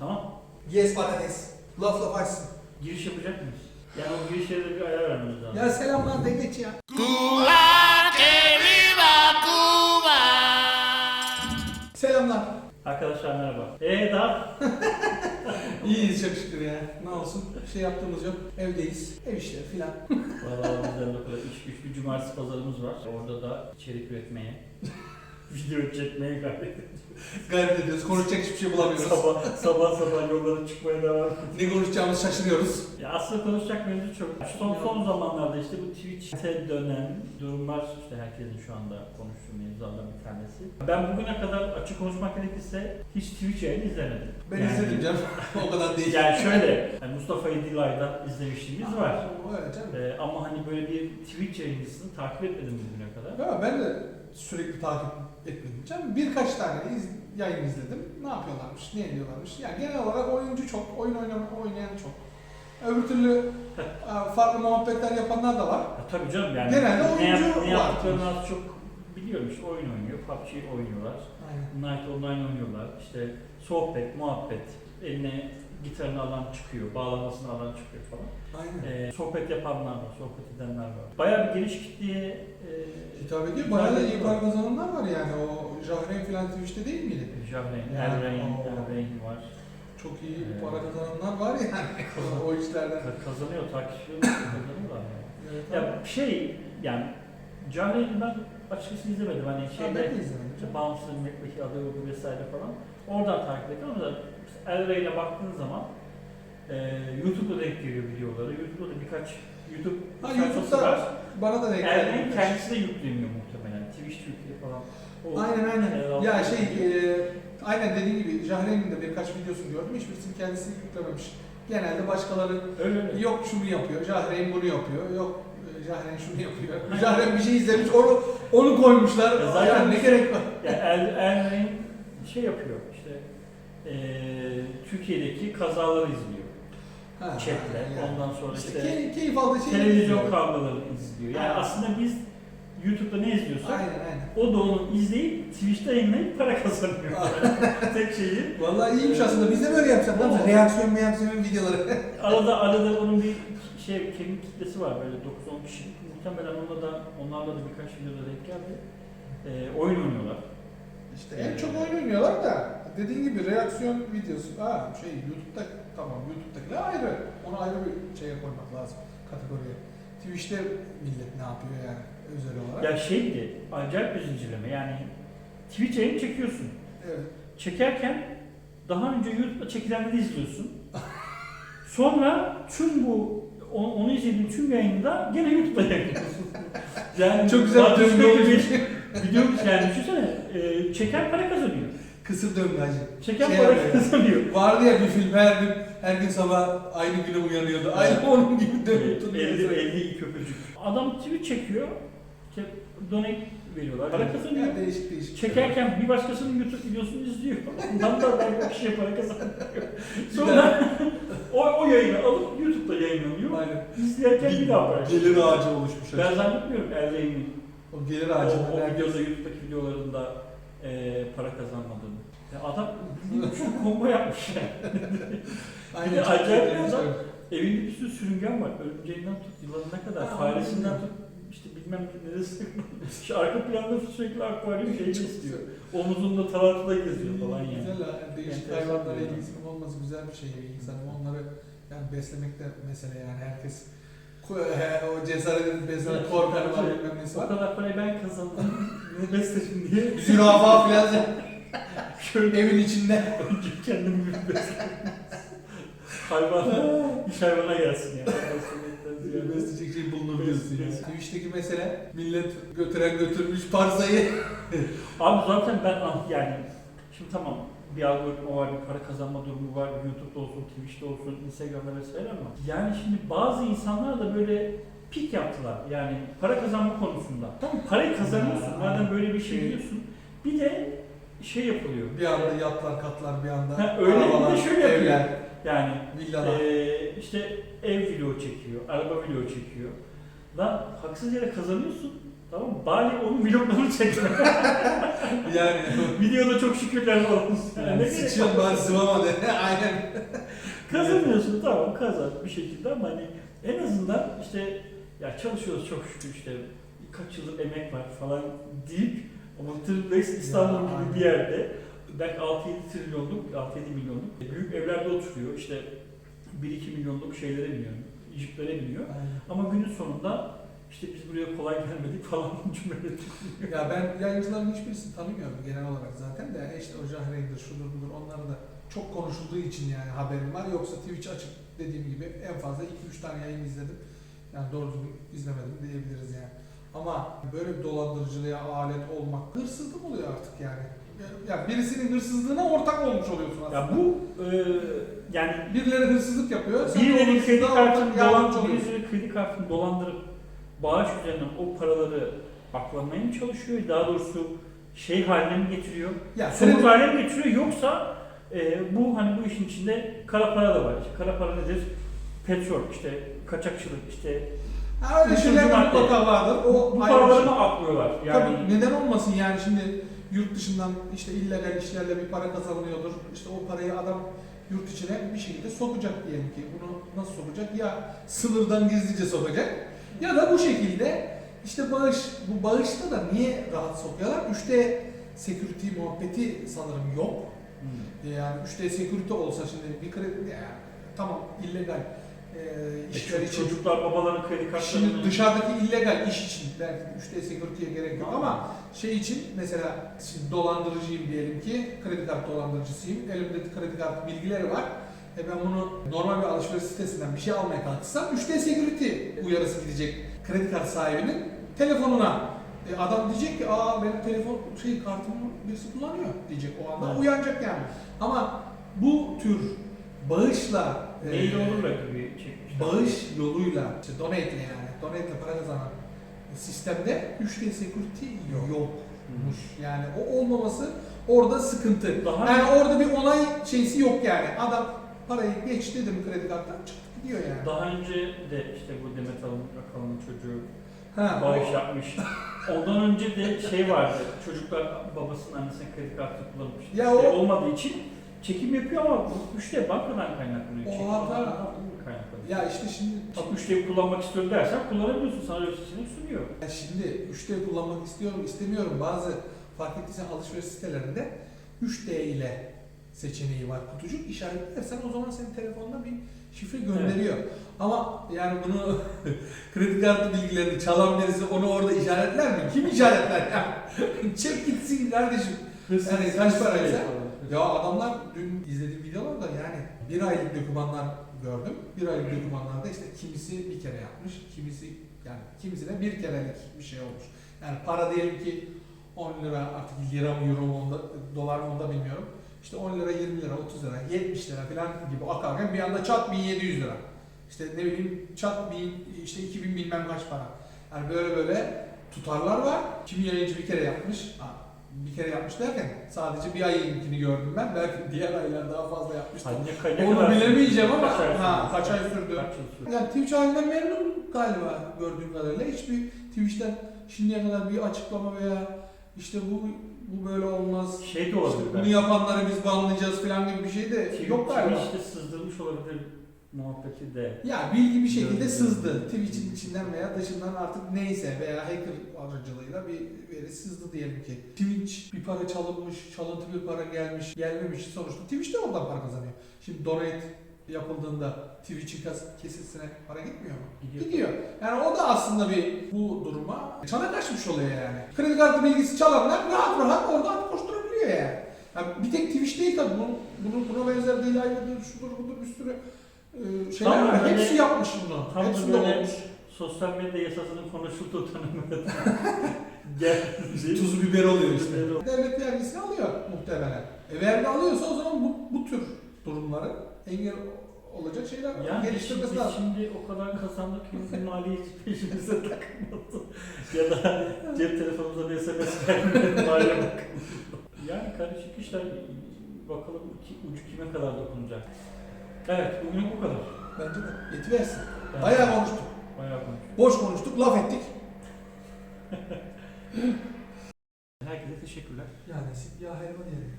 Tamam. Yes patates. Laf laf açsın. Giriş yapacak mıyız? Yani o girişlere de bir ayar vermemiz lazım. Ya selamlar de geç ya. Selamlar. Arkadaşlar merhaba. Eee daha İyiyiz çok şükür ya. Ne olsun. Bir şey yaptığımız yok. Evdeyiz. Ev işleri filan. Valla bizden de kadar iş güç bir cumartesi pazarımız var. Orada da içerik üretmeye, video çekmeye gayret. Gayret ediyoruz. Konuşacak hiçbir şey bulamıyoruz. sabah, sabah sabah yollara çıkmaya devam ediyoruz. Ne konuşacağımızı şaşırıyoruz. Ya aslında konuşacak mevzu çok. Son, son zamanlarda işte bu Twitch'te dönen durumlar işte herkesin şu anda konuştuğu mevzulardan bir tanesi. Ben bugüne kadar açık konuşmak gerekirse hiç Twitch yayını izlemedim. Ben Yani- izledim canım. o kadar değil. Yani şöyle, yani Mustafa'yı Dilay'da izlemişliğimiz var. Öyle canım. Ee, ama hani böyle bir Twitch yayıncısını takip etmedim bugüne kadar. Ya ben de sürekli takip etmedim canım. Birkaç tane iz, yayın izledim. Ne yapıyorlarmış, ne ediyorlarmış. Yani genel olarak oyuncu çok, oyun oynama, oynayan çok. Öbür türlü e, farklı muhabbetler yapanlar da var. Ya, tabii canım yani Genelde ne, oyuncu yap, ne yaptıklarını az çok biliyorum işte oyun oynuyor, PUBG oynuyorlar, Aynen. Night Online oynuyorlar, işte sohbet, muhabbet, eline gitarını alan çıkıyor, bağlamasını alan çıkıyor falan. Aynen. Ee, sohbet yapanlar var, sohbet edenler var. Bayağı bir geniş kitleye e, Hitap ediyor. Bayağı da iyi para kazananlar var yani. O Jahreyn filan Twitch'te değil miydi? Jahreyn, Yani, Erreyn, var. Çok iyi Evet. para kazananlar var yani o işlerden. Ka- Kazanıyor, takipçileri kazanıyorlar yani. Evet, Ya şey yani Cahreyn'i ben açıkçası izlemedim hani Ha, şeyde ben de izlemedim. işte Bounce'ın adı vesaire falan oradan takip ettim ama da El Rey'le baktığın zaman e, YouTube'da denk geliyor videoları. YouTube'da da birkaç YouTube Ha, YouTube'da var. Bana da denk El Rey'in geldi. kendisi de yükleniyor muhtemelen. Twitch Türkiye falan. O Aynen aynen. Ya şey, e, aynen dediğin gibi Jahreyn'in de birkaç videosunu gördüm. Hiçbirisini kendisi yüklememiş. Genelde başkaları öyle öyle. yok şunu yapıyor, Jahreyn bunu yapıyor, yok e, Jahreyn şunu yapıyor. Jahreyn bir şey izlemiş, onu onu koymuşlar. Ya zaten- yani ne gerek var? Yani El, El şey yapıyor işte e, Türkiye'deki kazaları izliyor. Ha, yani. Ondan sonra İşte işte key- keyif aldığı şey. televizyon kavgalarını izliyor. Yani Aynen. aslında biz YouTube'da ne izliyorsak Aynen aynen. o da onu izleyip Twitch'te yayınlayıp para kazanıyor. Tek şeyi. Vallahi iyiymiş aslında. Biz de böyle yapsak. Yapacağız? Reaksiyon reaksiyon videoları. Arada arada onun bir şey kemik kitlesi var böyle 9-10 kişilik. Muhtemelen onunla da onlarla da birkaç videoda denk geldi. Ee, oyun oynuyorlar. İşte en çok oyun oynuyorlar da dediğin gibi reaksiyon videosu. Aa şey YouTube'da tamam YouTube'dakiler ayrı. Onu ayrı bir şeye koymak lazım kategoriye. Twitch'te millet ne yapıyor yani özel olarak. Ya şeydi acayip bir zincirleme yani Twitch yayın çekiyorsun. Evet. Çekerken daha önce YouTube'da çekilenleri izliyorsun. Sonra tüm bu onu, onu izlediğin tüm yayında gene YouTube'da yayınlıyorsun. Yani Çok güzel bir döngü olmuş. bir video yani düşünsene e, çeken para kazanıyor. Kısır hacı. Çeken Şey para kazanıyor. Vardı ya bir film her gün her gün sabah aynı güne uyanıyordu. Aynı onun gibi dönüp elde iyi köpücük. Adam tweet çekiyor. İşte donate veriyorlar. Para kazanıyor. Yani değişik değişik. Çekerken bir başkasının YouTube videosunu izliyor. Ondan da belki o kişiye para kazanıyor. Sonra o, o yayını alıp YouTube'da yayınlanıyor. Aynen. İzlerken bir daha para Gelir ağacı oluşmuş. Ben zannetmiyorum Erzey'in O gelir o, ağacı. o videoda YouTube'daki videolarında e, para kazanmadığını. Ya adam şu combo yapmış yani. Aynen. Çok acayip bir adam. Evinde bir sürü sürüngen var. Örümceğinden tut, yılanına kadar, Ha, faresinden tut, işte bilmem neresi. Şu arka planda sürekli akvaryum şeyi istiyor. Omuzunda tarantula geziyor falan yani. Güzel ha. Değişik hayvanlara ilgisinin olması güzel bir şey bir insanın. Onları yani beslemek de mesele yani herkes o cesaret edip beslemek Evet, korkanı var bilmem nesi O var. kadar parayı ben kazandım. ne besledim diye. Zürafa filan Şöyle evin içinde. önce kendimi bir besledim. Hayvan, iş hayvana gelsin yani. Besleyecek şey bulunur diyorsun ya. Bes- Twitch'teki mesele millet götüren götürmüş parsayı. Abi zaten ben ah- yani şimdi tamam bir algoritma var, bir para kazanma durumu var, YouTube'da olsun, Twitch'te olsun, Instagram'da vesaire ama yani şimdi bazı insanlar da böyle pik yaptılar yani para kazanma konusunda. Tamam parayı kazanıyorsun, madem böyle bir şey biliyorsun. Bir de şey yapılıyor. Bir anda yatlar katlar bir anda. Ha, öyle bir de şöyle yapıyor. evler, Yani villalar. Ee, işte ev video çekiyor, araba video çekiyor. Lan haksız yere kazanıyorsun Tamam mı? Bari onun vloglarını çekme. Yani Videoda çok şükürler olsun. Yani ne gerek var? bari sıvamadı. Aynen. Kazanıyorsun tamam kazan bir şekilde ama hani en azından işte ya çalışıyoruz çok şükür işte kaç yıllık emek var falan deyip ama Tırnakes İstanbul Ya, gibi aynen. bir yerde belki 6-7 trilyonluk, 6-7 milyonluk büyük evlerde oturuyor işte 1-2 milyonluk şeylere biniyor, jiplere biniyor. Ama günün sonunda işte biz buraya kolay gelmedik falan cümleleri. Ya ben yayıncıların hiçbirisini tanımıyorum genel olarak zaten de işte o Jahre'dir, şudur budur onları da çok konuşulduğu için yani haberim var. Yoksa Twitch açıp dediğim gibi en fazla 2-3 tane yayın izledim. Yani doğru düzgün izlemedim diyebiliriz yani. Ama böyle bir dolandırıcılığa alet olmak hırsızlık oluyor artık yani. Ya- birisinin hırsızlığına ortak olmuş oluyorsun aslında. Ya bu e, yani Birileri hırsızlık yapıyor. sen Birileri kredi kartını ortak yardımcı dolan, oluyorsun. birileri kredi kartını dolandırıp bağış üzerinden o paraları aklamaya mı çalışıyor? Daha doğrusu şey haline mi getiriyor? Ya Somut haline mi getiriyor? Yoksa e, bu hani bu işin içinde kara para da var. İşte kara para nedir? Petrol, işte kaçakçılık, işte Ha, öyle şeyler de mutlaka vardır. O bu şey. mı aklıyorlar? Yani Tabii neden olmasın yani şimdi yurt dışından işte illegal işlerle bir para kazanılıyordur. İşte o parayı adam yurt içine bir şekilde sokacak diyelim ki. Bunu nasıl sokacak? Ya sınırdan gizlice sokacak ya da bu şekilde işte bağış, bu bağışta da niye rahat sokuyorlar? 3D security muhabbeti sanırım yok. Hmm. Yani 3D security olsa şimdi bir kredi yani tamam illegal e, E, işler çocuk- için çocuklar babaların kredi Şimdi kartlarını dışarıdaki illegal iş için belki 3D security'ye gerek yok ama şey için mesela şimdi dolandırıcıyım diyelim ki kredi kart dolandırıcısıyım. Elimde kredi kart bilgileri var. E ben bunu normal bir alışveriş sitesinden bir şey almaya kalksam 3D security uyarısı gidecek kredi kart sahibinin telefonuna. E adam diyecek ki aa benim telefon şey kartımı birisi kullanıyor diyecek o anda Evet. uyanacak yani. Ama bu tür bağışla e, mail olurlar gibi çekmişler. bağış yoluyla, işte donate yani, donate para kazanan sistemde 3D security yokmuş. Yani o olmaması orada sıkıntı. Daha- yani orada bir onay şeysi yok yani. Adam parayı geçti dedim kredi karttan çıktı gidiyor yani. Daha önce de işte bu Demet Akalın, Akalın'ın çocuğu Ha, bağış o- yapmış. Ondan önce de şey vardı. Çocuklar babasının annesinin kredi kartı kullanmış. Ya işte o- olmadığı için çekim yapıyor ama bu üçte bankadan kaynaklanıyor. O Çekim hata- bankadan kaynaklanıyor. ya işte şimdi Tabii üçte kullanmak istiyorum dersen kullanabiliyorsun. Sana öyle seçenek sunuyor. Ya şimdi 3D kullanmak istiyorum, istemiyorum. Bazı fark ettiysen alışveriş sitelerinde 3D ile seçeneği var. Kutucuk işaretlersen o zaman senin telefonuna bir şifre gönderiyor. Ama yani bunu kredi kartı bilgilerini çalan birisi onu orada işaretler mi? Kim işaretler ya? Çek gitsin kardeşim. Yani kaç paraysa? Ya adamlar dün izlediğim videolarda yani bir aylık dokümanlar gördüm. Bir aylık dokümanlarda işte kimisi bir kere yapmış, kimisi yani kimisine bir kerelik bir şey olmuş. Yani para diyelim ki 10 lira artık lira mı euro mu onda, dolar mı onda bilmiyorum. İşte 10 lira, 20 lira, 30 lira, 70 lira falan gibi akarken bir anda çat 1700 lira. İşte ne bileyim çat 1000, işte 2000 bilmem kaç para. Yani böyle böyle tutarlar var. Kimi yayıncı bir kere yapmış. Ha, bir kere yapmış derken sadece bir ayınkini gördüm ben. Belki diğer aylar daha fazla yapmıştır. Hani Onu bilemeyeceğim ama Kaç ay ha, kaç ay sürdü. Kaç yıl sürdü? Yani Twitch halinden memnun galiba gördüğüm kadarıyla. Hiçbir Twitch'ten şimdiye kadar bir açıklama veya işte bu bu böyle olmaz. Şey de İşte olabilir. bunu belki. yapanları biz banlayacağız falan gibi bir şey de Twitch- yok galiba. Twitch'te sızdırmış olabilir muhabbeti de. Ya bilgi bir şekilde Gördüm. sızdı. Twitch'in içinden veya dışından artık neyse veya hacker aracılığıyla bir veri sızdı diyelim ki. Twitch bir para çalınmış, çalıntı bir para gelmiş, gelmemiş. Sonuçta Twitch de oradan para kazanıyor. Şimdi donate yapıldığında Twitch'in kesesine para gitmiyor mu? Gidiyor. Gidiyor. Yani o da aslında bir bu duruma çana kaçmış oluyor yani. Kredi kartı bilgisi çalanlar rahat rahat orada koşturabiliyor yani. yani bir tek Twitch değil tabii. Bunun, bunun, buna benzer değil ayrıdır, şudur budur bir sürü e, şeyler Tam var. Hepsi yapmış bunu. Tam Hepsi de olmuş. sosyal medya yasasının konuşulduğu dönemde Tuzu biber oluyor işte. Devlet vergisini alıyor muhtemelen. E vergi alıyorsa o zaman bu, bu tür durumları engel olacak şeyler Yani biz geliştirmesi şimdi, lazım. şimdi o kadar kazandık ki bizim maliyeci peşimize takılmadı. ya da cep telefonumuza bir SMS gelmedi maliye bakımında. Yani karışık işler bakalım ki ucu kime kadar dokunacak. Evet bugün bu kadar. Bence de. Yetiversin. Yani Bayağı konuştuk. Bayağı konuştuk. Boş konuştuk, laf ettik. Teşekkürler. Ya nasip ya helva diyelim.